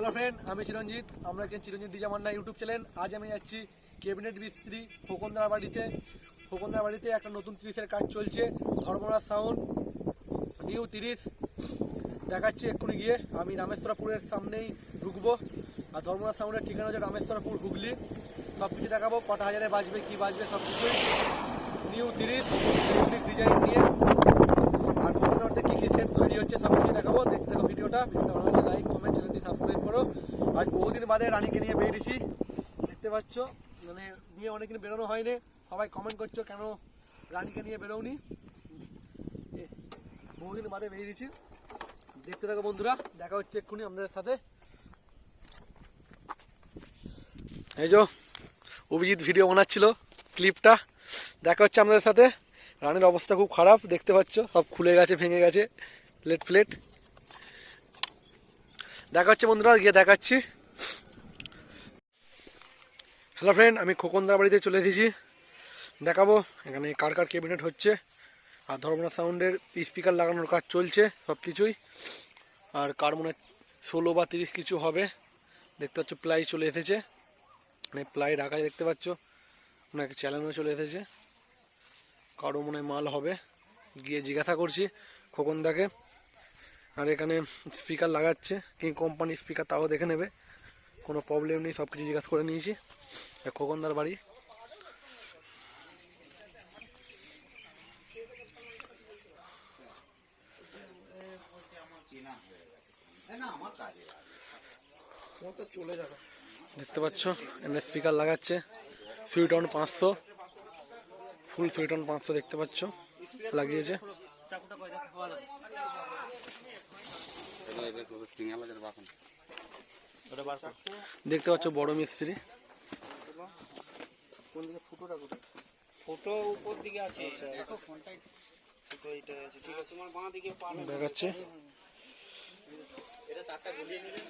Hello friend আমি চিরঞ্জিত। আমরা একজন চিরঞ্জিত ডিজামান্না ইউটিউব চ্যানেল। আজ আমি যাচ্ছি ক্যাবিনেট মিস্ত্রি ফোকনদার বাড়িতে। ফোকনদার বাড়িতে একটা নতুন তিরিশের কাজ চলছে। ধর্মরাজ সাউন্ড, নিউ তিরিশ। দেখাচ্ছি এক্ষুনি গিয়ে। আমি রামেশ্বরপুরের সামনেই ঢুকবো। আর ধর্মরাজ সাউন্ডের ঠিকানা হচ্ছে রামেশ্বরপুর হুগলি। সব কিছু দেখাবো। কটা হাজারে বাজবে, কি বাজবে সব কিছুই নিউ তিরিশ ডিজাইন নিয়ে। আর ফোকনদারতে কী কী সেট তৈরি হচ্ছে সব কিছু দেখাবো। দেখতে দেখো ভিডিওটা। ভিডিওটা ভালো লাইক করো। আজ বহুদিন বাদে রানীকে নিয়ে বেরিয়েছি। দেখতে পাচ্ছ মানে নিয়ে অনেকদিন বেরোনো হয়নি। সবাই কমেন্ট করছ কেন রানীকে নিয়ে বেরোনি বহুদিন বাদে বেরিয়েছি। দেখতে থাকো বন্ধুরা, দেখা হচ্ছে এক্ষুনি আমাদের সাথে। এই যো, অভিজিৎ ভিডিও বানাচ্ছিল ক্লিপটা দেখা হচ্ছে আমাদের সাথে। রানীর অবস্থা খুব খারাপ, দেখতে পাচ্ছ, সব খুলে গেছে, ভেঙে গেছে প্লেট প্লেট দেখা হচ্ছে বন্ধুরা, গিয়ে দেখাচ্ছি। হ্যালো ফ্রেন্ড আমি খোকনদার বাড়িতে চলে এসেছি। দেখাবো এখানে কার কার ক্যাবিনেট হচ্ছে আর ধর্মনাথ সাউন্ডের স্পিকার লাগানোর কাজ চলছে সব কিছুই আর কার মনে ষোলো বা তিরিশ কিছু হবে। দেখতে পাচ্ছ প্লাই চলে এসেছে। মানে প্লাই রাখা দেখতে পাচ্ছ। ওনাকে চ্যালেঞ্জও চলে এসেছে। কারও মনে মাল হবে। গিয়ে জিজ্ঞাসা করছি খোকনদাকে। আর এখানে স্পিকার লাগাচ্ছে। কি কোম্পানি স্পিকার তাও দেখে নেবে। কোনো প্রবলেম নেই সব কিছু জিজ্ঞাসা করে নিয়েছি। খোকনদার বাড়ি। দেখতে পাচ্ছ, এখানে স্পিকার লাগাচ্ছে। সুইট অন পাঁচশো। ফুল সুইট অন পাঁচশো দেখতে পাচ্ছ। লাগিয়েছে। দেখতে পাচ্ছ বড় মিস্ত্রি। কোন দিকে? ফুটোটা কোথায়? ফটো উপর দিকে আছে। দেখো ফোনটাই ফুটো এইটা আছে ঠিক আছে। তোমার বাঁ দিকে পা দেখাচ্ছে। এটা তারটা গলিয়ে নিলে।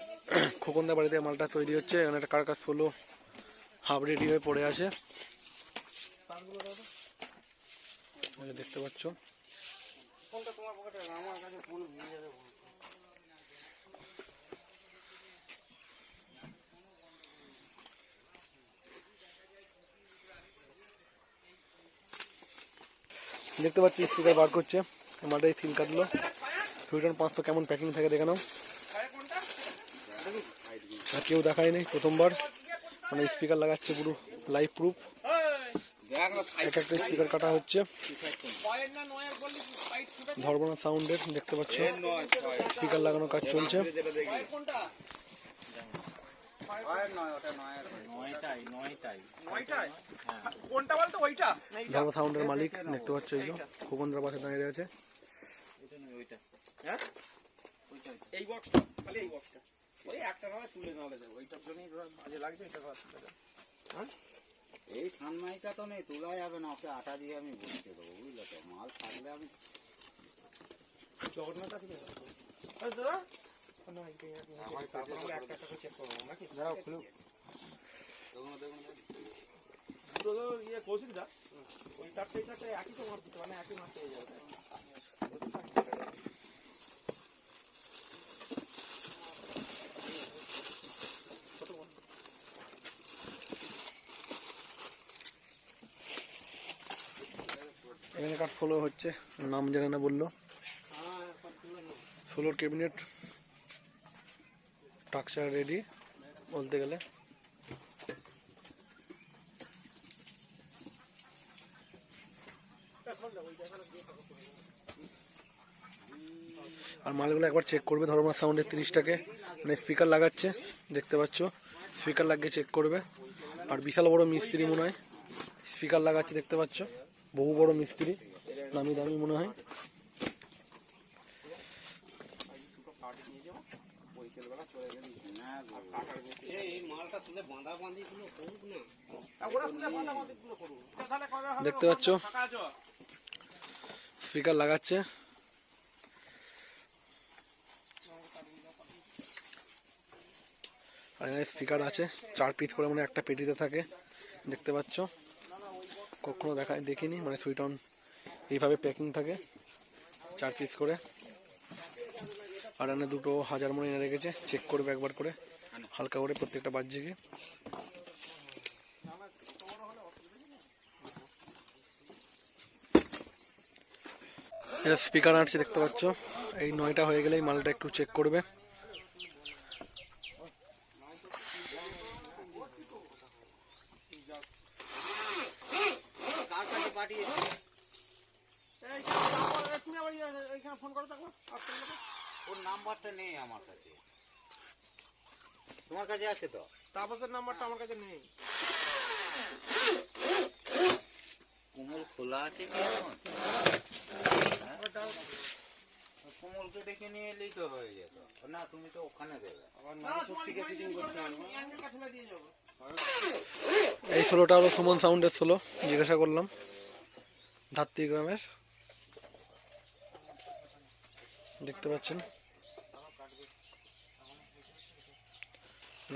খোকনদা বাড়িতে মালটা তৈরি হচ্ছে। এখানে একটা কার কাজ ফুলো হাফ রেডি হয়ে পড়ে আছে। দেখতে পাচ্ছ। ফোনটা তোমার পকেটে? আমার কাছে ফোন ভুলে যাবে। দেখতে পাচ্ছি স্পিকার বার করছে। মালটাই সিল কাটলো সুইটন পাঁচশো কেমন প্যাকিং থাকে দেখে নাও। আর কেউ দেখায়নি প্রথমবার। মানে স্পিকার লাগাচ্ছে পুরো লাইভ প্রুফ এক একটা স্পিকার কাটা হচ্ছে। পয়েন্ট না নয় বললি ফাইট ফুটে ধর্মনাথ সাউন্ডের দেখতে পাচ্ছ। স্পিকার লাগানোর কাজ চলছে। ধর্ম সাউন্ডের মালিক দেখতে পাচ্ছ এই খোকনদার পাশে দাঁড়িয়ে আছে হ্যাঁ? এই বক্সটা খালি এই বক্সটা। ওই একটা ভাবে তুলে নালে ওইটার জন্যই মাঝে লাগবে এটা ভাবে তুলে দেবো এই সানমাইকা তো নেই তোলা যাবে না ওকে আটা দিয়ে আমি বসিয়ে দেবো বুঝলে তো? মাল থাকলে আমি জগন্নাথ আছে দাদা। ইয়ে কৌশিক দা। ওই চারটে চারটে একই তো দিতে মানে একই মার পেয়ে যাবে। এখানে কার ফলো হচ্ছে নাম জানে না বলল। ষোলোর ক্যাবিনেট টাকচার রেডি বলতে গেলে। আর মালগুলো একবার চেক করবে ধর্মা সাউন্ডের তিরিশটাকে। মানে স্পিকার লাগাচ্ছে, দেখতে পাচ্ছ? স্পিকার লাগিয়ে চেক করবে। আর বিশাল বড় মিস্ত্রি মনে হয়। স্পিকার লাগাচ্ছে, দেখতে পাচ্ছ? বহু বড় মিস্ত্রি। দামি দামি মনে হয়। দেখতে পাচ্ছ? স্পিকার লাগাচ্ছে। আর এখানে স্পিকার আছে, চার পিস করে মানে একটা পেটিতে থাকে, দেখতে পাচ্ছ? কখনো দেখা দেখিনি মানে সুইট অন এইভাবে প্যাকিং থাকে, চার পিস করে। আর এনে দুটো হাজার মনে এনে রেখেছে। চেক করবে একবার করে। হালকা করে প্রত্যেকটা বাজছে কি। এটা স্পিকার আনছি দেখতে পাচ্ছ। এই নয়টা হয়ে গেলেই মালটা একটু চেক করবে কার কাছে পাঠিয়েছি তুমি আবার এইখানে ফোন করো থাকো ওর নাম্বারটা নেই আমার কাছে তোমার কাছে আছে তো। তাপসের নাম্বারটা আমার কাছে নেই। কুমল খোলা আছে কি এখন? কুমলকে ডেকে নিয়ে এলেই তো হয়ে যেত। না তুমি তো ওখানে দেবে। এই ষোলোটা হলো সুমন সাউন্ডের ষোলো জিজ্ঞাসা করলাম। ধাত্রী গ্রামের। দেখতে পাচ্ছেন?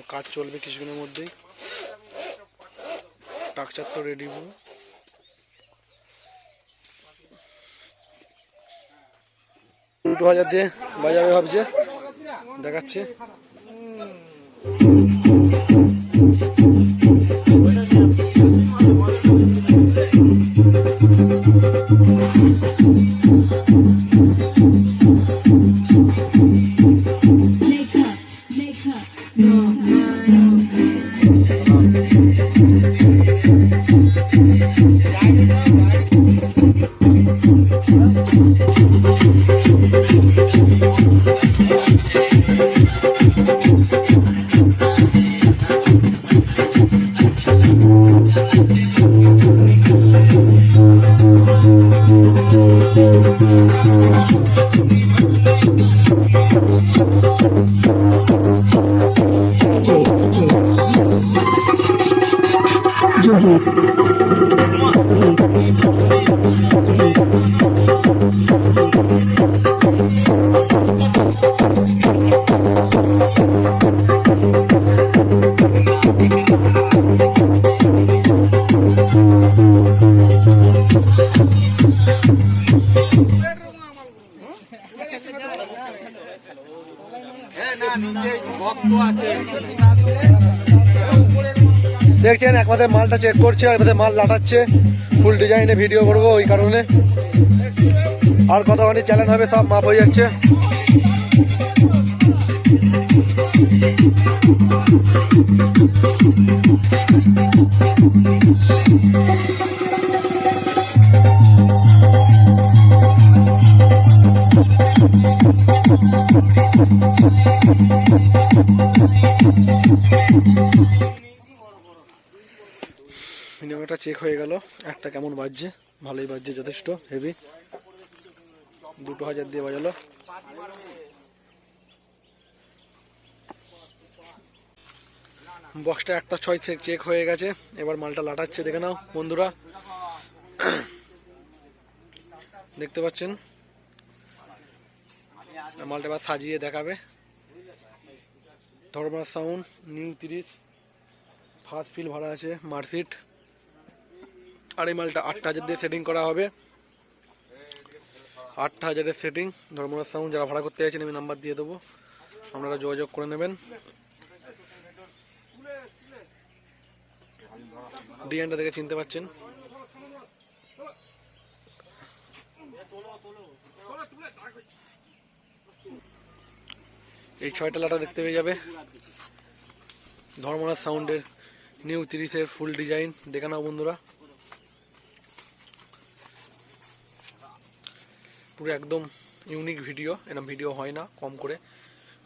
কাজ চলবে কিছুদিনের মধ্যেই। স্ট্রাকচার তো রেডি দুটো হাজার দিয়ে বাজারে ভাবছে দেখাচ্ছে। হ্যাঁ মাথায় মালটা চেক করছে আর মাথায় মাল লাটাচ্ছে। ফুল ডিজাইনে ভিডিও করব ওই কারণে। আর কতখানি চ্যালেঞ্জ হবে, সব মাপ হয়ে যাচ্ছে। মিনিমামটা চেক হয়ে গেল। একটা কেমন বাজছে? ভালোই বাজছে, যথেষ্ট হেভি দুটো হাজার দিয়ে বাজালো। বক্সটা একটা ছয় চেক হয়ে গেছে। এবার মালটা লাটাচ্ছে, দেখে নাও, বন্ধুরা। দেখতে পাচ্ছেন? মালটা এবার সাজিয়ে দেখাবে। ধর্মা সাউন্ড নিউ তিরিশ। ফার্স্ট ফিল ভাড়া আছে মার্কশিট আর এই মালটা আটটা হাজার দিয়ে সেটিং করা হবে। আটটা হাজারের সেটিং ধর্মরাজ সাউন্ড যারা ভাড়া করতে চাইছেন আমি নাম্বার দিয়ে দেবো। আপনারা যোগাযোগ করে নেবেন। ডিজাইনটা দেখে চিনতে পাচ্ছেন। এই ছয়টা লাটা দেখতে পেয়ে যাবে। ধর্মরাজ সাউন্ডের নিউ তিরিশের ফুল ডিজাইন দেখে নাও বন্ধুরা। পুরো একদম ইউনিক ভিডিও এরকম ভিডিও হয় না, কম করে।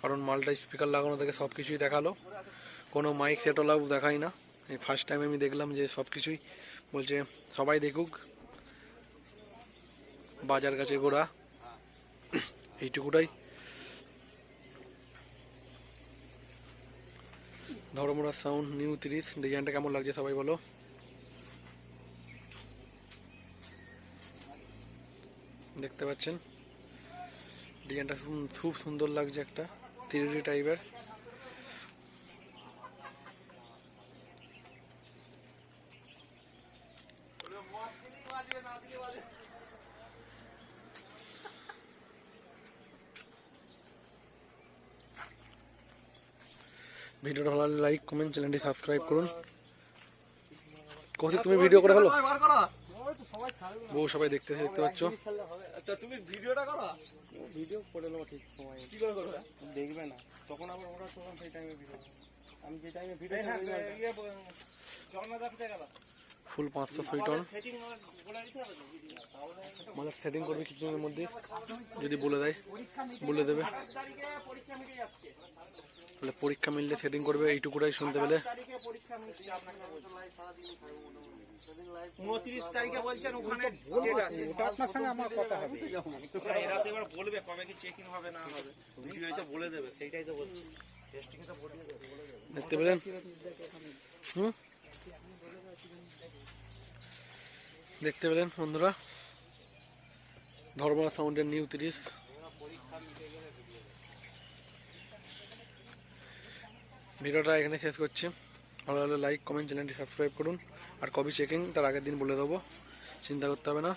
কারণ মালটা স্পিকার লাগানো থেকে সব কিছুই দেখাল। কোনো মাইক সেটলাও দেখাই না। এই ফার্স্ট টাইম আমি দেখলাম যে সব কিছুই বলছে, সবাই দেখুক, বাজার কাছে গোড়া এইটুকুটাই। ধর্মরাজ সাউন্ড নিউ তিরিশ। ডিজাইনটা কেমন লাগছে সবাই বলো। দেখতে পাচ্ছেন। ডিজাইনটা খুব- সুন্দর লাগছে একটা থ্রি টাইপের ভিডিওটা ভালো লাইক কমেন্ট চ্যানেলটি সাবস্ক্রাইব করুন। কৌশিক, তুমি ভিডিও করে করো বউ সবাই দেখতে দেখতে পাচ্ছ? তা তুমি ভিডিওটা করো। ভিডিও করে নেব ঠিক সময়। কি করে করবে? দেখবে না। তখন আবার ওরা তখন সেই টাইমে ভিডিও আমি যে টাইমে ভিডিও জগন্নাথ গেল। ফুল পাঁচশো সুইটন। আমাদের সেটিং করবে কিছুদিনের মধ্যে। যদি বলে দেয় বলে দেবে। আঠাশ তারিখে পরীক্ষা মিটে যাচ্ছে তাহলে পরীক্ষা মিললে সেটিং করবে এইটুকুটাই শুনতে পেলে। উনত্রিশ তারিখে বলছেন ওখানে ডেট আছে। ওটা আপনার সঙ্গে আমার কথা হবে। এরা তো এবার বলবে কবে কি চেকিং হবে না হবে। ভিডিওই তো বলে দেবে সেইটাই তো বলছি। টেস্টিং তো বলে দেবে। দেখতে পেলেন? হুম? দেখতে পেলেন বন্ধুরা? সাউন্ডের নিউ তিরিশ ভিডিওটা এখানে শেষ করছি। ভালো লাগলে লাইক কমেন্ট চ্যানেলটি সাবস্ক্রাইব করুন। আর কবি চেকিং তার আগের দিন বলে দেবো। চিন্তা করতে হবে না।